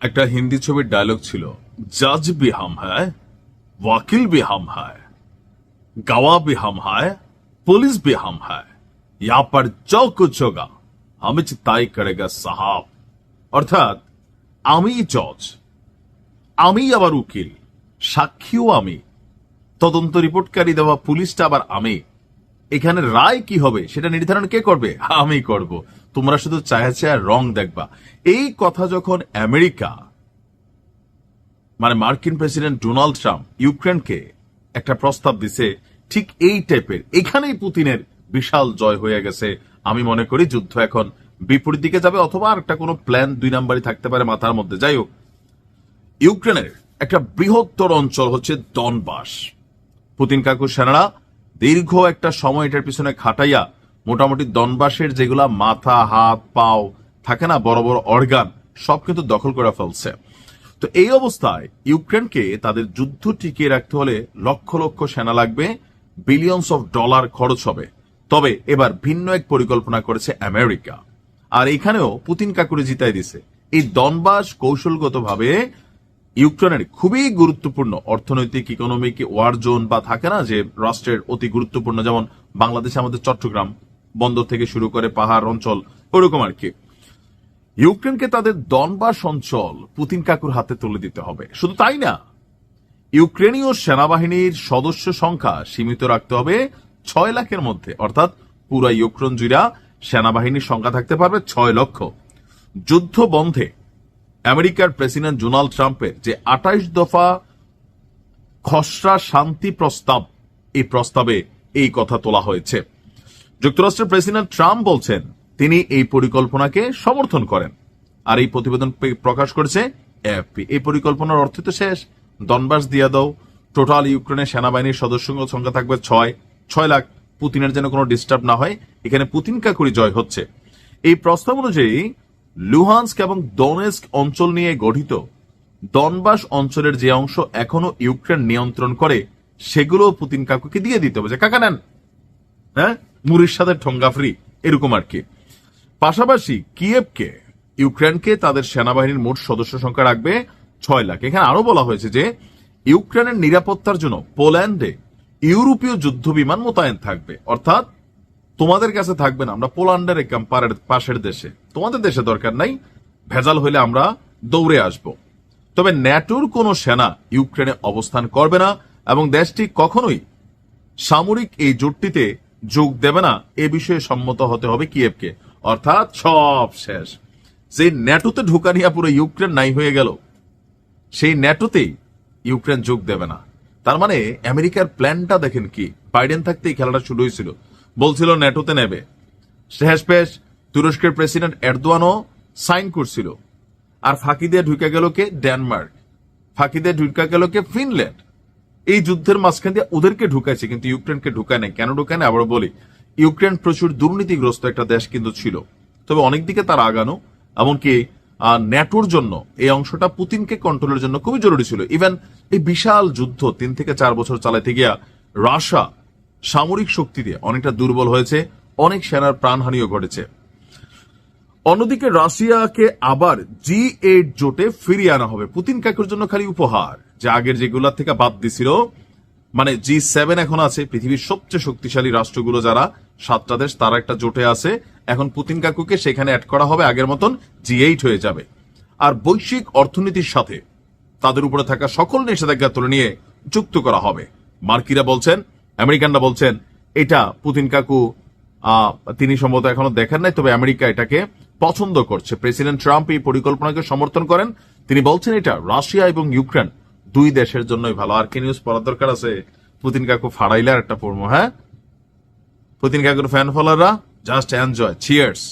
একটা হিন্দি ছবির ডায়লগ ছিল, জাজ বি হাম হায় ওয়াকিল বি হাম হায় গাওয়া বি হাম হায় পুলিশ বি হাম হায় ইয়া পর যা কুছ হোগা আমি চিতাই করেগা সাহাব। অর্থাৎ, আমি জজ, আমি আবার উকিল, সাক্ষীও আমি, তদন্ত রিপোর্টকারী দেওয়া পুলিশটা আবার আমি। এখানে রায় কি হবে সেটা নির্ধারণ কে করবে? আমি করব। তোমরা শুধু চাইছে আর রং দেখবা। এই কথা যখন আমেরিকা মানে মার্কিন প্রেসিডেন্ট ডোনাল্ড ট্রাম্প ইউক্রেনকে একটা প্রস্তাব দিছে, ঠিক এই টাইপের, এখানেই পুতিনের বিশাল জয় হয়ে গেছে। আমি মনে করি যুদ্ধ এখন বিপরীত দিকে যাবে অথবা আর একটা কোনো প্ল্যান দুই নাম্বারই থাকতে পারে মাথার মধ্যে। যাই হোক, ইউক্রেনের একটা বৃহত্তর অঞ্চল হচ্ছে ডনবাস পুতিন কাকুর সেনারা দীর্ঘ একটা সময় এটার পিছনে খাটাইয়া মোটামুটি দনবাসের যেগুলা মাথা, হাত, পাও থাকে না, বড় বড় অর্গান সব কিন্তু দখল করে ফেলছে। তো এই অবস্থায় ইউক্রেনকে তাদের যুদ্ধ টিকিয়ে রাখতে হলে লক্ষ লক্ষ সেনা লাগবে বিলিয়নস অফ ডলার খরচ হবে। তবে এবার ভিন্ন এক পরিকল্পনা করেছে আমেরিকা। আর এখানেও পুতিন কাকুরে জিতাই দিছে। এই দনবাস কৌশলগতভাবে ইউক্রেনের খুবই গুরুত্বপূর্ণ অর্থনৈতিক ইকোনমিক ওয়ার জোন বা থাকে না যে রাষ্ট্রের অতি গুরুত্বপূর্ণ, যেমন বাংলাদেশে আমাদের চট্টগ্রাম বন্দর থেকে শুরু করে পাহাড় অঞ্চল, ওরকম আর কি। ইউক্রেনকে তাদের দনবাস অঞ্চল পুতিন কাকুর হাতে তুলে দিতে হবে। শুধু তাই না, ইউক্রেনীয় সেনাবাহিনীর সদস্য সংখ্যা সীমিত রাখতে হবে ছয় লাখের মধ্যে। অর্থাৎ পুরা ইউক্রেন জুড়া সেনাবাহিনীর সংখ্যা থাকতে পারবে ছয় লক্ষ। যুদ্ধ বন্ধে আমেরিকার প্রেসিডেন্ট ডোনাল্ড ট্রাম্পের যে আঠাইশ দফা খসড়া শান্তি প্রস্তাব, এই প্রস্তাবে এই কথা তোলা হয়েছে। যুক্তরাষ্ট্রের প্রেসিডেন্ট ট্রাম্প বলছেন, তিনি এই পরিকল্পনাকে সমর্থন করেন। আর এই প্রতিবেদন প্রকাশ করেছে এএফপি এই পরিকল্পনার অর্থ তো শেষ। দনবাস দিয়া দাও। টোটাল ইউক্রেনের সেনাবাহিনীর সদস্য সংখ্যা থাকবে ছয়। ছয় লাখ। পুতিনের যেন কোনো ডিস্টার্ব না হয়। এখানে পুতিন কাকুরি জয় হচ্ছে। এই প্রস্তাব অনুযায়ী লুহান্স্ক এবং দোনেস্ক অঞ্চল নিয়ে গঠিত। দনবাস অঞ্চলের যে অংশ এখনও ইউক্রেন নিয়ন্ত্রণ করে সেগুলো পুতিন কাকুকে দিয়ে দিতে হবে। যে, কাকা নেন। হ্যাঁ? মুড়ির সাথে ঠোঙ্গা ফ্রি। এরকম আর কি। পাশাপাশি কিয়েভকে ইউক্রেনকে তাদের সেনাবাহিনীর মোট সদস্য সংখ্যা রাখবে ছয় লাখ। এখানে আরও বলা হয়েছে যে, ইউক্রেনের নিরাপত্তার জন্য পোল্যান্ডে ইউরোপীয় যুদ্ধ বিমান মোতায়েন থাকবে। অর্থাৎ তোমাদের কাছে থাকবে না, আমরা পোল্যান্ডের একদম পাশের দেশে। তোমাদের দেশে দরকার নাই, ভেজাল হইলে আমরা দৌড়ে আসব। তবে ন্যাটোর কোনো সেনা ইউক্রেনে অবস্থান করবে না, এবং দেশটি কখনোই সামরিক এই জোটটিতে যোগ দেবে না, এ বিষয়ে সম্মত হতে হবে কিয়েভকে। অর্থাৎ সব শেষ। যে ন্যাটোতে ঢুকা নিয়ে পুরো ইউক্রেন নাই হয়ে গেল, সেই ন্যাটোতেই ইউক্রেন যোগ দেবে না। তার মানে আমেরিকার প্ল্যানটা দেখেন কি, বাইডেন থাকতে এই খেলাটা শুরু হয়েছিল। বলছিল ন্যাটোতে নেবে। শেষ পেশ তুরস্কের প্রেসিডেন্ট এরদোয়ানও সাইন করছিল। আর ফাঁকি দিয়ে ঢুকে গেল কে? ডেনমার্ক। ফাঁকি দিয়ে ঢুকে গেল কে? ফিনল্যান্ড। এই যুদ্ধের মাঝখান দিয়ে ওদেরকে ঢুকাইছে, কিন্তু ইউক্রেনকে ঢুকায় নাই। কেন ঢুকায় আবার বলি, ইউক্রেন প্রচুর দুর্নীতিগ্রস্ত একটা দেশ কিন্তু ছিল। তবে অনেক দিকে তার আগানো, এমনকি ন্যাটোর জন্য এই অংশটা পুতিনকে কন্ট্রোলের জন্য খুবই জরুরি ছিল। ইভেন এই বিশাল যুদ্ধ, তিন থেকে চার বছর চালাইতে গিয়া রাশা সামরিক শক্তিতে অনেকটা দুর্বল হয়েছে, অনেক সেনার প্রাণহানিও ঘটেছে। অন্যদিকে রাশিয়াকে আবার জি এইট জোটে ফিরিয়ে আনা হবে। পুতিন কাকুর জন্য খালি উপহার, যে আগের যেগুলা থেকে বাদ দিছিল মানে জি সেভেন এখন আছে, পৃথিবীর সবচেয়ে শক্তিশালী রাষ্ট্রগুলো যারা, সাতটা দেশ, তারা একটা জোটে আছে। এখন পুতিন কাকুকে সেখানে অ্যাড করা হবে, আগের মতন জি এইট হয়ে যাবে। আর বৈশ্বিক অর্থনীতির সাথে তাদের উপরে থাকা সকল নিষেধাজ্ঞা তুলে নিয়ে যুক্ত করা হবে। মার্কিরা বলছেন আমেরিকানরা বলছেন, এটা পুতিন কাকু তিনি সম্ভবত এখনও দেখেন নাই, তবে আমেরিকা এটাকে পছন্দ করছে। প্রেসিডেন্ট ট্রাম্প এই পরিকল্পনাকে সমর্থন করেন। তিনি বলছেন, এটা রাশিয়া এবং ইউক্রেন দুই দেশের জন্যই ভালো। আর কি নিউজ পড়ার দরকার আছে? পুতিন কাকু ফাড়াইলে আর একটা পড়ব হ্যাঁ? পুতিন কাকুর ফ্যান ফলোয়াররা জাস্ট এনজয় চিয়ার্স